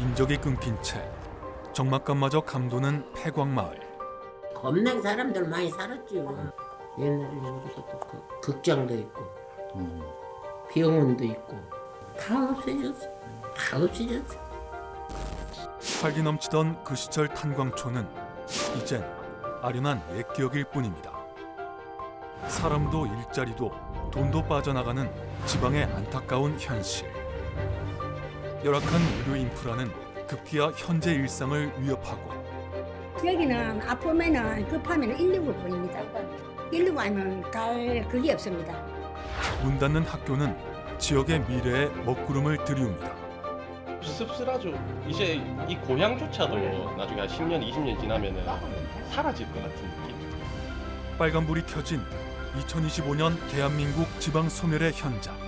인적이 끊긴 채 적막감마저 감도는 폐광마을. 겁나게 사람들 많이 살았죠. 옛날에 여기도 또그 극장도 있고 병원도 있고 다 없어졌어. 다 없어졌어. 활기 넘치던 그 시절 탄광초는 이젠 아련한 옛 기억일 뿐입니다. 사람도 일자리도 돈도 빠져나가는 지방의 안타까운 현실. 열악한 의료 인프라는 급기야 현재 일상을 위협하고 여기는 아프면은 급하면 119를 보냅니다. 119 아니면 갈 그게 없습니다. 문 닫는 학교는 지역의 미래에 먹구름을 들이웁니다. 씁쓸하죠. 이제 이 고향조차도 나중에 한 10년, 20년 지나면은 사라질 것 같은 느낌. 빨간불이 켜진 2025년 대한민국 지방 소멸의 현장.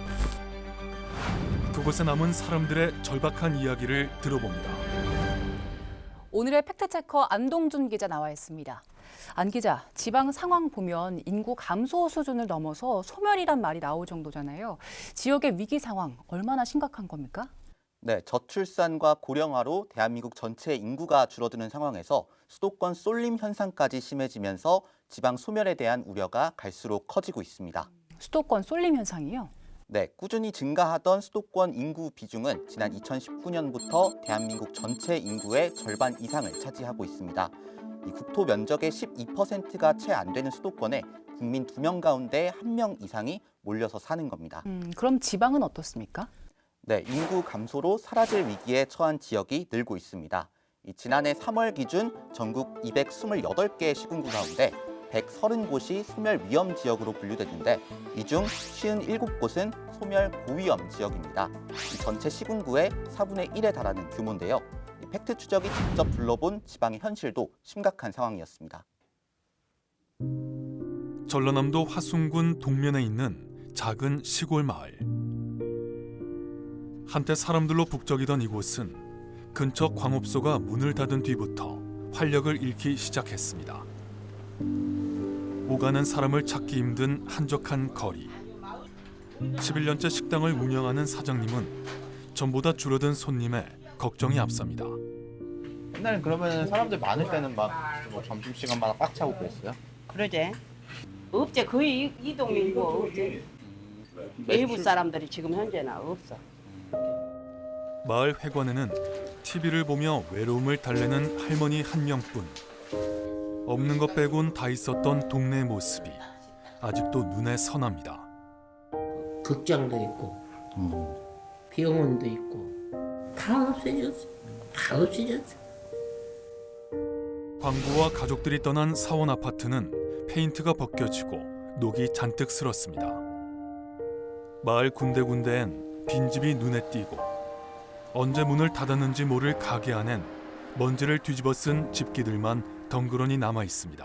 그곳에 남은 사람들의 절박한 이야기를 들어봅니다. 오늘의 팩트체커 안동준 기자 나와 있습니다. 안 기자, 지방 상황 보면 인구 감소 수준을 넘어서 소멸이란 말이 나올 정도잖아요. 지역의 위기 상황 얼마나 심각한 겁니까? 네, 저출산과 고령화로 대한민국 전체 인구가 줄어드는 상황에서 수도권 쏠림 현상까지 심해지면서 지방 소멸에 대한 우려가 갈수록 커지고 있습니다. 수도권 쏠림 현상이요. 네, 꾸준히 증가하던 수도권 인구 비중은 지난 2019년부터 대한민국 전체 인구의 절반 이상을 차지하고 있습니다. 이 국토 면적의 12%가 채 안 되는 수도권에 국민 두 명 가운데 한 명 이상이 몰려서 사는 겁니다. 음, 그럼 지방은 어떻습니까? 네, 인구 감소로 사라질 위기에 처한 지역이 늘고 있습니다. 이 지난해 3월 기준 전국 228개의 시군구 가운데 130곳이 소멸 위험 지역으로 분류됐는데 이 중 57곳은 소멸 고위험 지역입니다. 이 전체 시군구의 4분의 1에 달하는 규모인데요. 이 팩트 추적이 직접 둘러본 지방의 현실도 심각한 상황이었습니다. 전라남도 화순군 동면에 있는 작은 시골 마을. 한때 사람들로 북적이던 이곳은 근처 광업소가 문을 닫은 뒤부터 활력을 잃기 시작했습니다. 오가는 사람을 찾기 힘든 한적한 거리. 11년째 식당을 운영하는 사장님은 전보다 줄어든 손님에 걱정이 앞섭니다. 옛날엔 그러면 사람들 많을 때는 막뭐 점심시간마다 꽉 차고 그랬어요? 그러지. 없지 거의 이, 이 동네 인구 없지. 일부 사람들이 지금 현재는 없어. 마을 회관에는 TV를 보며 외로움을 달래는 할머니 한 명뿐. 없는 것 빼곤 다 있었던 동네 모습이 아직도 눈에 선합니다. 극장도 있고 병원도 있고 다 없어졌어. 다 없어졌어. 광부와 가족들이 떠난 사원 아파트는 페인트가 벗겨지고 녹이 잔뜩 슬었습니다. 마을 군데군데엔 빈집이 눈에 띄고 언제 문을 닫았는지 모를 가게 안엔 먼지를 뒤집어 쓴 집기들만 덩그러니 남아 있습니다.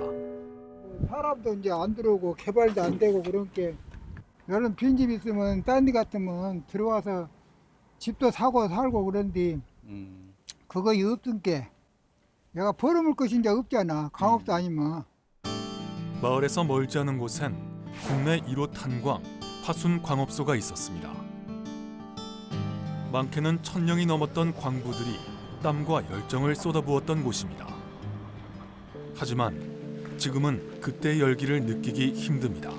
사람도 이제 안 들어오고 개발도 안 되고 그런 게 나는 빈집 있으면 딴 데 같으면 들어와서 집도 사고 살고 그런데 그거 없던 게 내가 벌어물 것이 이제 없잖아 강업도 아니면 마을에서 멀지 않은 곳엔 국내 1호 탄광 화순 광업소가 있었습니다. 많게는 천 명이 넘었던 광부들이 땀과 열정을 쏟아부었던 곳입니다. 하지만 지금은 그때의 열기를 느끼기 힘듭니다.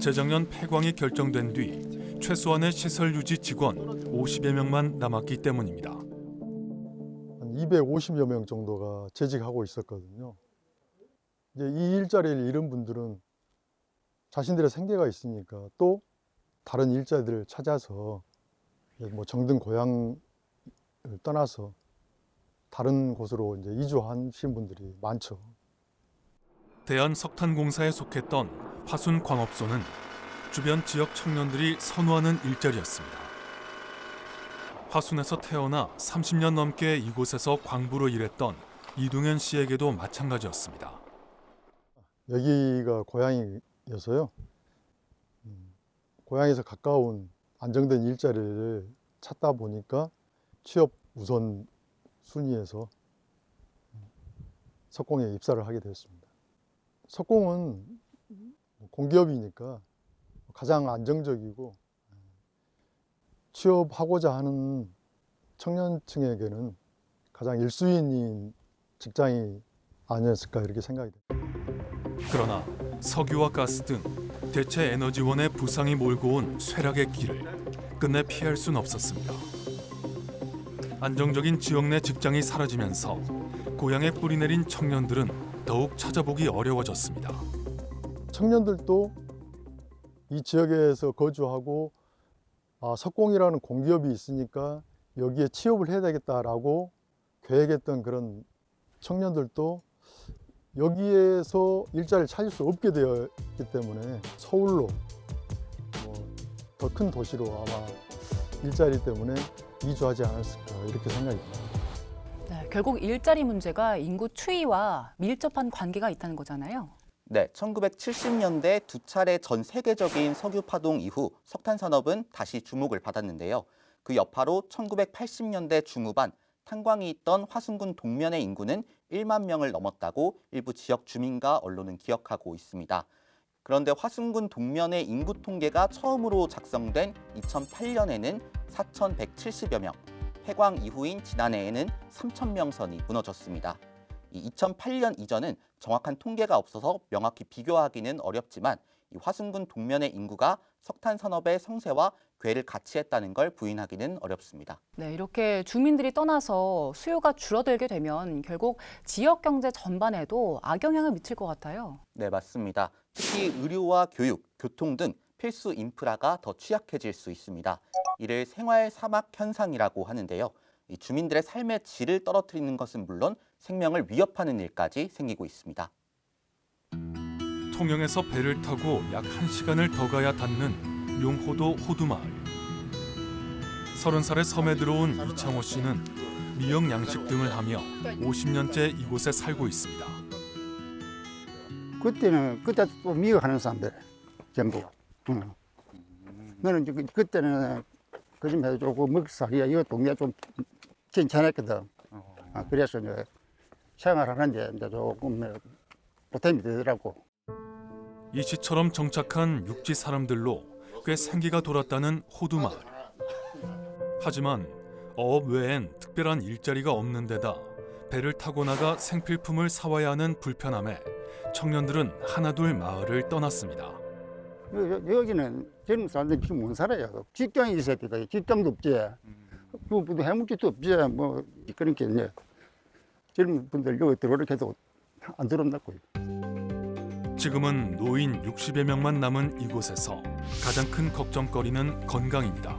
재작년 폐광이 결정된 뒤 최소한의 시설 유지 직원 50여 명만 남았기 때문입니다. 한 250여 명 정도가 재직하고 있었거든요. 이제 이 일자리를 잃은 분들은 자신들의 생계가 있으니까 또 다른 일자리를 찾아서 뭐 정든 고향을 떠나서 다른 곳으로 이제 이주하신 분들이 많죠. 대한석탄공사에 속했던 화순 광업소는 주변 지역 청년들이 선호하는 일자리였습니다. 화순에서 태어나 30년 넘게 이곳에서 광부로 일했던 이동현 씨에게도 마찬가지였습니다. 여기가 고향이어서요. 음, 고향에서 가까운 안정된 일자리를 찾다 보니까 취업 우선 순위에서 석공에 입사를 하게 되었습니다. 석공은 공기업이니까 가장 안정적이고 취업하고자 하는 청년층에게는 가장 일수위인 직장이 아니었을까 이렇게 생각이 됩니다. 그러나 석유와 가스 등 대체 에너지원의 부상이 몰고 온 쇠락의 길을 끝내 피할 순 없었습니다. 안정적인 지역 내 직장이 사라지면서 고향에 뿌리내린 청년들은 더욱 찾아보기 어려워졌습니다. 청년들도 이 지역에서 거주하고 아, 석공이라는 공기업이 있으니까 여기에 취업을 해야 되겠다라고 계획했던 그런 청년들도 여기에서 일자리를 찾을 수 없게 되었기 때문에 서울로 뭐 더큰 도시로 아마 일자리 때문에 이주하지 않았을까 이렇게 생각이 듭니다. 네, 결국 일자리 문제가 인구 추이와 밀접한 관계가 있다는 거잖아요. 네, 1970년대 두 차례 전 세계적인 석유 파동 이후 석탄 산업은 다시 주목을 받았는데요. 그 여파로 1980년대 중후반 탄광이 있던 화순군 동면의 인구는 1만 명을 넘었다고 일부 지역 주민과 언론은 기억하고 있습니다. 그런데 화순군 동면의 인구 통계가 처음으로 작성된 2008년에는 4,170여 명, 폐광 이후인 지난해에는 3천 명 선이 무너졌습니다. 이 2008년 이전은 정확한 통계가 없어서 명확히 비교하기는 어렵지만 이 화순군 동면의 인구가 석탄 산업의 성세와 괴를 같이 했다는 걸 부인하기는 어렵습니다. 네, 이렇게 주민들이 떠나서 수요가 줄어들게 되면 결국 지역 경제 전반에도 악영향을 미칠 것 같아요. 네, 맞습니다. 특히 의료와 교육, 교통 등 필수 인프라가 더 취약해질 수 있습니다. 이를 생활 사막 현상이라고 하는데요. 이 주민들의 삶의 질을 떨어뜨리는 것은 물론 생명을 위협하는 일까지 생기고 있습니다. 통영에서 배를 타고 약 1시간을 더 가야 닿는 용호도 호두마을. 서른 살에 섬에 들어온 이창호 씨는 미역 양식 등을 하며 50년째 이곳에 살고 있습니다. 그때는 그때 또 미역하는 사람들 전부. 응. 이제 그- 그때는 그좀 해주고 먹살이야 이거 동네 좀 괜찮았거든. 아, 그래서 이제 생활하는데 이제 조금 뭐 보탬이 되더라고. 이 시처럼 정착한 육지 사람들로 꽤 생기가 돌았다는 호두마을. 하지만 어업 외엔 특별한 일자리가 없는 데다 배를 타고 나가 생필품을 사와야 하는 불편함에 청년들은 하나둘 마을을 떠났습니다. 여- 여기는 젊은 사람들이 지금 못 살아요. 직장이 있어야 돼. 직장도 없지. 뭐, 뭐 해먹지도 없지. 뭐 그러니까 이제 젊은 분들 여기 들어오게 해도 안 들어온다고. 지금은 노인 60여 명만 남은 이곳에서 가장 큰 걱정거리는 건강입니다.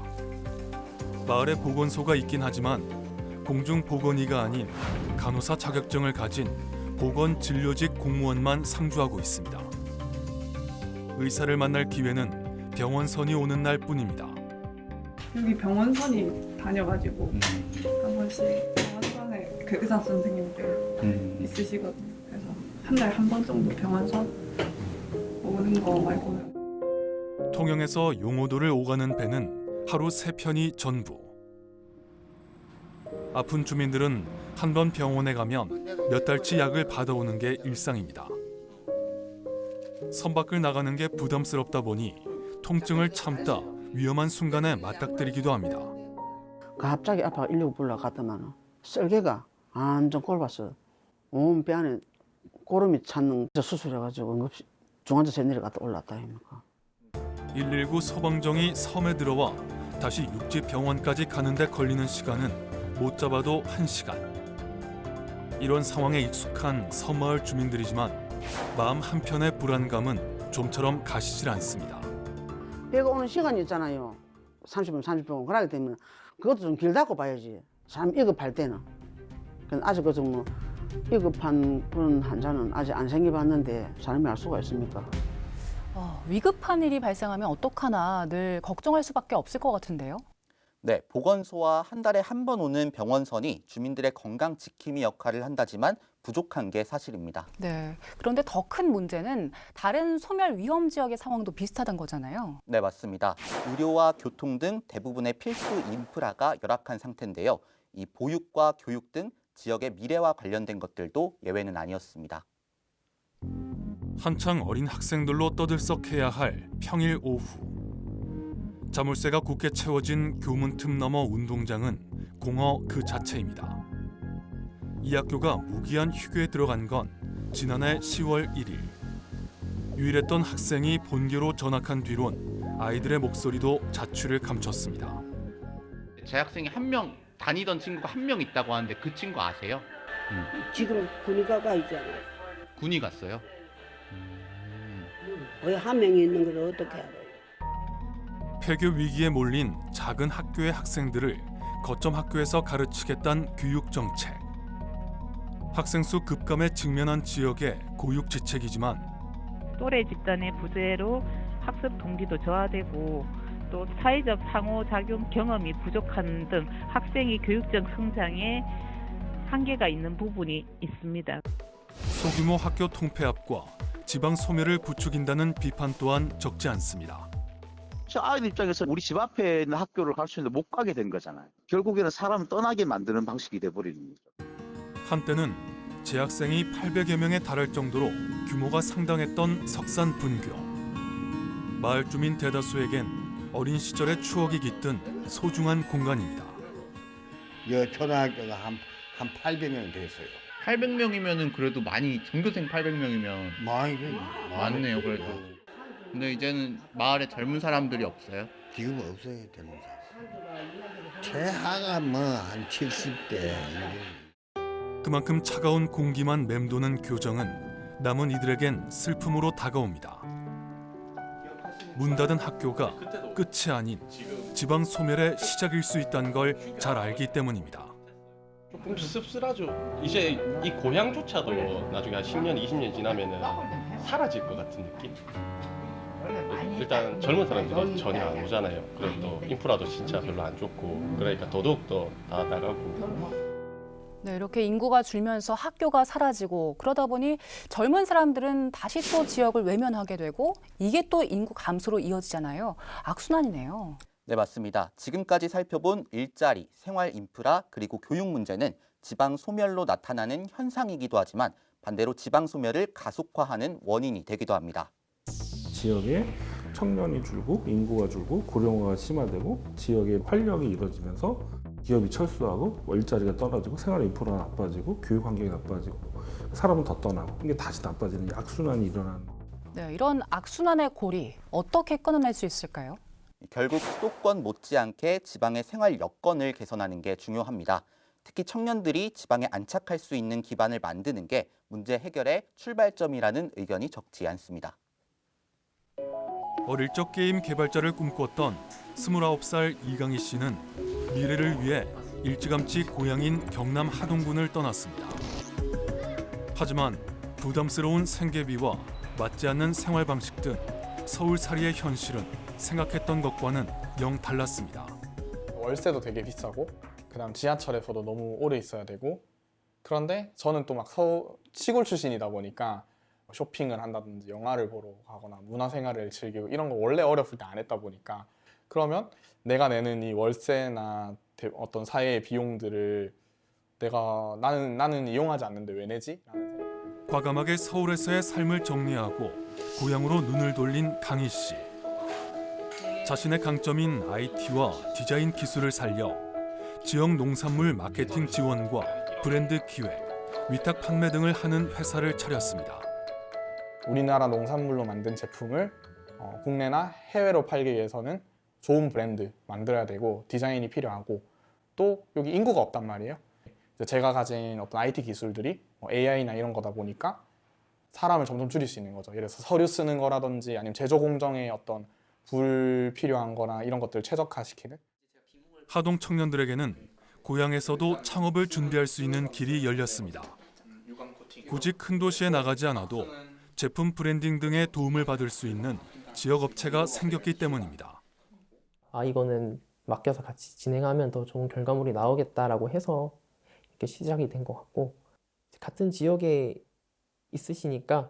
마을에 보건소가 있긴 하지만 공중 보건의가 아닌 간호사 자격증을 가진 보건 진료직 공무원만 상주하고 있습니다. 의사를 만날 기회는 병원선이 오는 날뿐입니다. 여기 병원선이 다녀가지고 한 번씩 병원선에 그 의사 선생님들 있으시거든요. 그래서 한달한번 정도 병원선 오는 거 말고는 통영에서 용호도를 오가는 배는 하루 세 편이 전부. 아픈 주민들은 한 번 병원에 가면 몇 달치 약을 받아오는 게 일상입니다. 선 밖을 나가는 게 부담스럽다 보니 통증을 참다 위험한 순간에 맞닥뜨리기도 합니다. 갑자기 아빠가 119 불러 갔더만 썰개가 완전 꼴봤어. 온 배 안에 고름이 찾는 저 수술해가지고 응급실 중환자실 내려갔다 올랐다 아닙니까. 119 소방정이 섬에 들어와 다시 육지 병원까지 가는데 걸리는 시간은 못 잡아도 한시간 이런 상황에 익숙한 섬마을 주민들이지만 마음 한편의 불안감은 좀처럼 가시질 않습니다. 배가 오는 시간이 있잖아요. 30분, 30분. 그러기 때문에 그것도 좀 길다고 봐야지. 사람 위급할 때는. 근데 아직 그 정도 위급한 그런 환자는 아직 안 생겨봤는데 사람이 알 수가 있습니까? 어, 위급한 일이 발생하면 어떡하나 늘 걱정할 수밖에 없을 것 같은데요. 네, 보건소와 한 달에 한 번 오는 병원선이 주민들의 건강 지킴이 역할을 한다지만 부족한 게 사실입니다. 네. 그런데 더 큰 문제는 다른 소멸 위험 지역의 상황도 비슷하다는 거잖아요. 네, 맞습니다. 의료와 교통 등 대부분의 필수 인프라가 열악한 상태인데요. 이 보육과 교육 등 지역의 미래와 관련된 것들도 예외는 아니었습니다. 한창 어린 학생들로 떠들썩해야 할 평일 오후. 자물쇠가 굳게 채워진 교문 틈 너머 운동장은 공허 그 자체입니다. 이 학교가 무기한 휴교에 들어간 건 지난해 10월 1일. 유일했던 학생이 본교로 전학한 뒤론 아이들의 목소리도 자취를 감췄습니다. 재학생이 한 명 다니던 친구가 한 명 있다고 하는데 그 친구 아세요? 지금 군의가 가 있잖아요. 군이 갔어요. 왜한 명이 있는 걸 어떻게 알아요? 폐교 위기에 몰린 작은 학교의 학생들을 거점 학교에서 가르치겠다는 교육 정책. 학생 수 급감에 직면한 지역의 고육 지책이지만 또래 집단의 부재로 학습 동기도 저하되고 또 사회적 상호작용 경험이 부족한 등 학생의 교육적 성장에 한계가 있는 부분이 있습니다. 소규모 학교 통폐합과 지방 소멸을 부추긴다는 비판 또한 적지 않습니다. 저 아이들 입장에서 우리 집 앞에 있는 학교를 가르치는데 못 가게 된 거잖아요. 결국에는 사람 떠나게 만드는 방식이 돼버리는 거죠. 한때는 재학생이 800여 명에 달할 정도로 규모가 상당했던 석산 분교. 마을 주민 대다수에겐 어린 시절의 추억이 깃든 소중한 공간입니다. 여 초등학교가 한, 한 800명 됐어요. 800명이면은 그래도 많이 전교생 800명이면 많이 많네요 그래도. 근데 이제는 마을에 젊은 사람들이 없어요. 지금 없어요 젊은 사람. 최하가 뭐 한 70대. 그만큼 차가운 공기만 맴도는 교정은 남은 이들에겐 슬픔으로 다가옵니다. 문 닫은 학교가 끝이 아닌 지방 소멸의 시작일 수 있다는 걸 잘 알기 때문입니다. 조금 씁쓸하죠. 이제 이 고향조차도 나중에 한 10년, 20년 지나면은 사라질 것 같은 느낌? 일단 젊은 사람들이 전혀 안 오잖아요. 그리고 또 인프라도 진짜 별로 안 좋고 그러니까 더더욱 더 다 나가고 네, 이렇게 인구가 줄면서 학교가 사라지고 그러다 보니 젊은 사람들은 다시 또 지역을 외면하게 되고 이게 또 인구 감소로 이어지잖아요. 악순환이네요. 네, 맞습니다. 지금까지 살펴본 일자리, 생활 인프라, 그리고 교육 문제는 지방 소멸로 나타나는 현상이기도 하지만 반대로 지방 소멸을 가속화하는 원인이 되기도 합니다. 지역에 청년이 줄고 인구가 줄고 고령화가 심화되고 지역의 활력이 이루어지면서 기업이 철수하고 뭐 일자리가 떨어지고 생활 인프라가 나빠지고 교육 환경이 나빠지고 사람은 더 떠나고 이게 다시 나빠지는 이 악순환이 일어나는 네, 이런 악순환의 고리 어떻게 끊어낼 수 있을까요? 결국 수도권 못지않게 지방의 생활 여건을 개선하는 게 중요합니다. 특히 청년들이 지방에 안착할 수 있는 기반을 만드는 게 문제 해결의 출발점이라는 의견이 적지 않습니다. 어릴 적 게임 개발자를 꿈꿨던 29살 이강희 씨는 미래를 위해 일찌감치 고향인 경남 하동군을 떠났습니다. 하지만 부담스러운 생계비와 맞지 않는 생활 방식 등 서울살이의 현실은 생각했던 것과는 영 달랐습니다. 월세도 되게 비싸고 그다음 지하철에서도 너무 오래 있어야 되고 그런데 저는 또막 시골 출신이다 보니까 쇼핑을 한다든지 영화를 보러 가거나 문화생활을 즐기고 이런 거 원래 어렸을 때 안 했다 보니까 그러면 내가 내는 이 월세나 대- 어떤 사회의 비용들을 내가 나는 나는 이용하지 않는데 왜 내지? 과감하게 서울에서의 삶을 정리하고 고향으로 눈을 돌린 강희 씨. 자신의 강점인 IT와 디자인 기술을 살려 지역 농산물 마케팅 지원과 브랜드 기획, 위탁 판매 등을 하는 회사를 차렸습니다. 우리나라 농산물로 만든 제품을 어, 국내나 해외로 팔기 위해서는 좋은 브랜드 만들어야 되고 디자인이 필요하고 또 여기 인구가 없단 말이에요. 이제 제가 가진 어떤 IT 기술들이 뭐 AI나 이런 거다 보니까 사람을 점점 줄일 수 있는 거죠. 예를 들어서 서류 쓰는 거라든지 아니면 제조 공정에 어떤 불필요한 거나 이런 것들을 최적화시키는 하동 청년들에게는 고향에서도 창업을 준비할 수 있는 길이 열렸습니다. 굳이 큰 도시에 나가지 않아도 제품 브랜딩 등의 도움을 받을 수 있는 지역 업체가 생겼기 때문입니다. 아 이거는 맡겨서 같이 진행하면 더 좋은 결과물이 나오겠다라고 해서 이렇게 시작이 된 것 같고 같은 지역에 있으시니까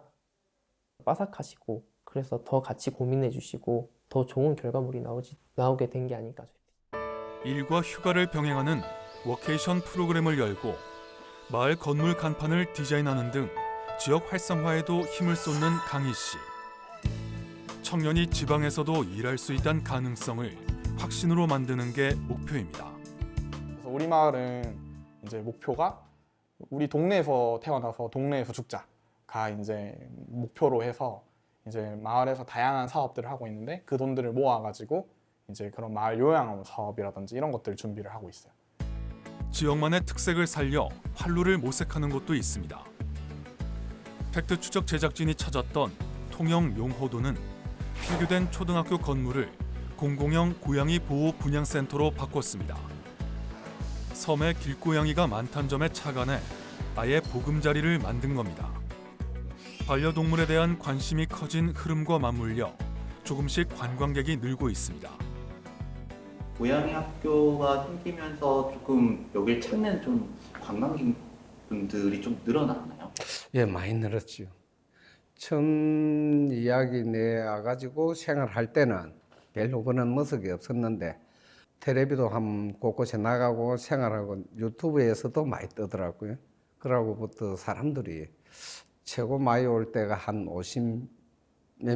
빠삭하시고 그래서 더 같이 고민해 주시고 더 좋은 결과물이 나오지 나오게 된 게 아닐까 일과 휴가를 병행하는 워케이션 프로그램을 열고 마을 건물 간판을 디자인하는 등 지역 활성화에도 힘을 쏟는 강희 씨. 청년이 지방에서도 일할 수 있다는 가능성을 확신으로 만드는 게 목표입니다. 그래서 우리 마을은 이제 목표가 우리 동네에서 태어나서 동네에서 죽자가 이제 목표로 해서 이제 마을에서 다양한 사업들을 하고 있는데 그 돈들을 모아가지고 이제 그런 마을 요양 사업이라든지 이런 것들을 준비를 하고 있어요. 지역만의 특색을 살려 활로를 모색하는 곳도 있습니다. 팩트 추적 제작진이 찾았던 통영 용호도는 폐교된 초등학교 건물을 공공형 고양이 보호 분양센터로 바꿨습니다. 섬에 길고양이가 많다는 점에 착안해 아예 보금자리를 만든 겁니다. 반려동물에 대한 관심이 커진 흐름과 맞물려 조금씩 관광객이 늘고 있습니다. 고양이 학교가 생기면서 조금 여길 찾는 좀 관광객 분들이 좀 늘어나나요? 예, 많이 늘었지요. 처음 이야기 내와가지고 생활할 때는 별로 그런 모습이 없었는데 텔레비도 한 곳곳에 나가고 생활하고 유튜브에서도 많이 뜨더라고요. 그러고부터 사람들이 최고 많이 올 때가 한 50몇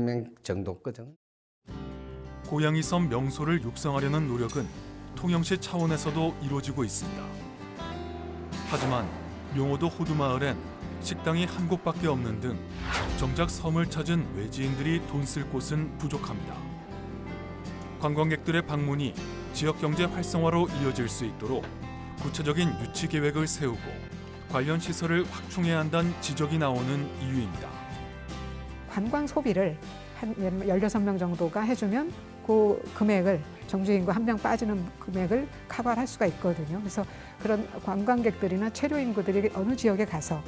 명 정도거든. 고양이 섬 명소를 육성하려는 노력은 통영시 차원에서도 이루어지고 있습니다. 하지만 용호도 호두마을엔 식당이 한 곳밖에 없는 등 정작 섬을 찾은 외지인들이 돈 쓸 곳은 부족합니다. 관광객들의 방문이 지역 경제 활성화로 이어질 수 있도록 구체적인 유치 계획을 세우고 관련 시설을 확충해야 한다는 지적이 나오는 이유입니다. 관광 소비를 한 16명 정도가 해주면 그 금액을 정주인구 한 명 빠지는 금액을 커버할 수가 있거든요. 그래서 그런 관광객들이나 체류 인구들이 어느 지역에 가서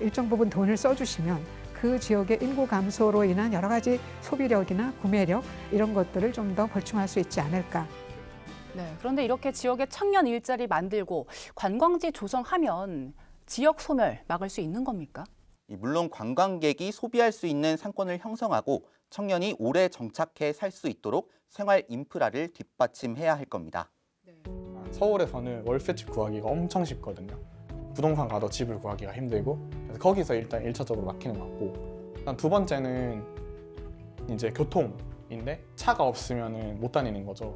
일정 부분 돈을 써주시면 그 지역의 인구 감소로 인한 여러 가지 소비력이나 구매력 이런 것들을 좀 더 벌충할 수 있지 않을까. 네, 그런데 이렇게 지역에 청년 일자리 만들고 관광지 조성하면 지역 소멸 막을 수 있는 겁니까? 이 물론 관광객이 소비할 수 있는 상권을 형성하고 청년이 오래 정착해 살 수 있도록 생활 인프라를 뒷받침해야 할 겁니다. 서울에서는 월세집 구하기가 엄청 쉽거든요. 부동산 가도 집을 구하기가 힘들고 그래서 거기서 일단 일차적으로 막히는 것 같고 일단 두 번째는 이제 교통인데 차가 없으면 못 다니는 거죠.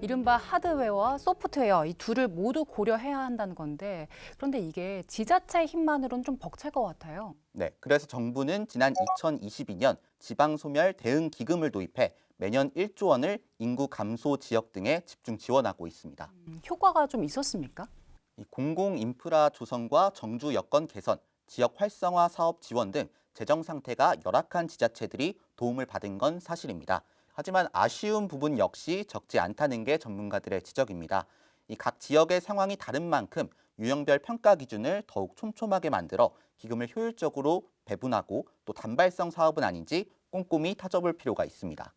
이른바 하드웨어와 소프트웨어 이 둘을 모두 고려해야 한다는 건데 그런데 이게 지자체의 힘만으로는 좀 벅찰 것 같아요. 네, 그래서 정부는 지난 2022년 지방소멸 대응 기금을 도입해 매년 1조 원을 인구 감소 지역 등에 집중 지원하고 있습니다. 음, 효과가 좀 있었습니까? 이 공공 인프라 조성과 정주 여건 개선, 지역 활성화 사업 지원 등 재정 상태가 열악한 지자체들이 도움을 받은 건 사실입니다. 하지만 아쉬운 부분 역시 적지 않다는 게 전문가들의 지적입니다. 이 각 지역의 상황이 다른 만큼 유형별 평가 기준을 더욱 촘촘하게 만들어 기금을 효율적으로 배분하고 또 단발성 사업은 아닌지 꼼꼼히 타져볼 필요가 있습니다.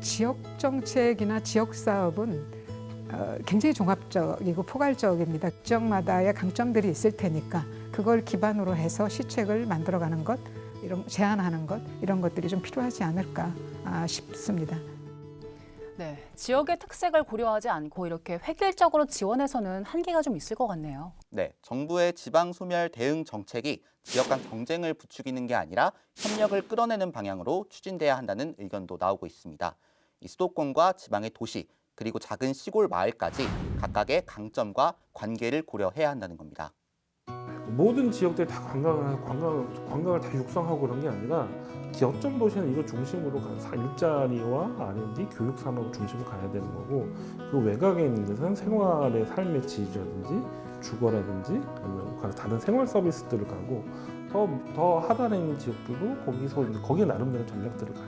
지역 정책이나 지역 사업은 어, 굉장히 종합적이고 포괄적입니다. 지역마다의 강점들이 있을 테니까 그걸 기반으로 해서 시책을 만들어가는 것, 이런 제안하는 것 이런 것들이 좀 필요하지 않을까 아, 싶습니다. 네, 지역의 특색을 고려하지 않고 이렇게 획일적으로 지원해서는 한계가 좀 있을 것 같네요. 네, 정부의 지방 소멸 대응 정책이 지역 간 경쟁을 부추기는 게 아니라 협력을 끌어내는 방향으로 추진돼야 한다는 의견도 나오고 있습니다. 이 수도권과 지방의 도시 그리고 작은 시골 마을까지 각각의 강점과 관계를 고려해야 한다는 겁니다. 모든 지역들이 다 관광을 관광 관광을 다 육성하고 그런 게 아니라 기업점 도시는 이거 중심으로 가서 일자리와 R&D 교육 산업 중심으로 가야 되는 거고 그 외곽에 있는 데서는 생활의 삶의 질이라든지 주거라든지 아니면 다른 생활 서비스들을 가고 더 더 하단에 있는 지역들도 거기서 거기에 나름대로 전략들을. 네,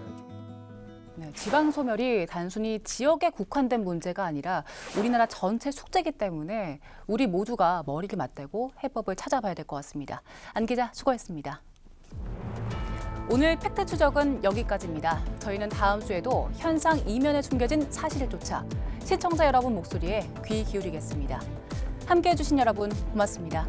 지방 소멸이 단순히 지역에 국한된 문제가 아니라 우리나라 전체 숙제이기 때문에 우리 모두가 머리를 맞대고 해법을 찾아봐야 될 것 같습니다. 안 기자 수고했습니다. 오늘 팩트 추적은 여기까지입니다. 저희는 다음 주에도 현상 이면에 숨겨진 사실을 쫓아 시청자 여러분 목소리에 귀 기울이겠습니다. 함께해 주신 여러분 고맙습니다.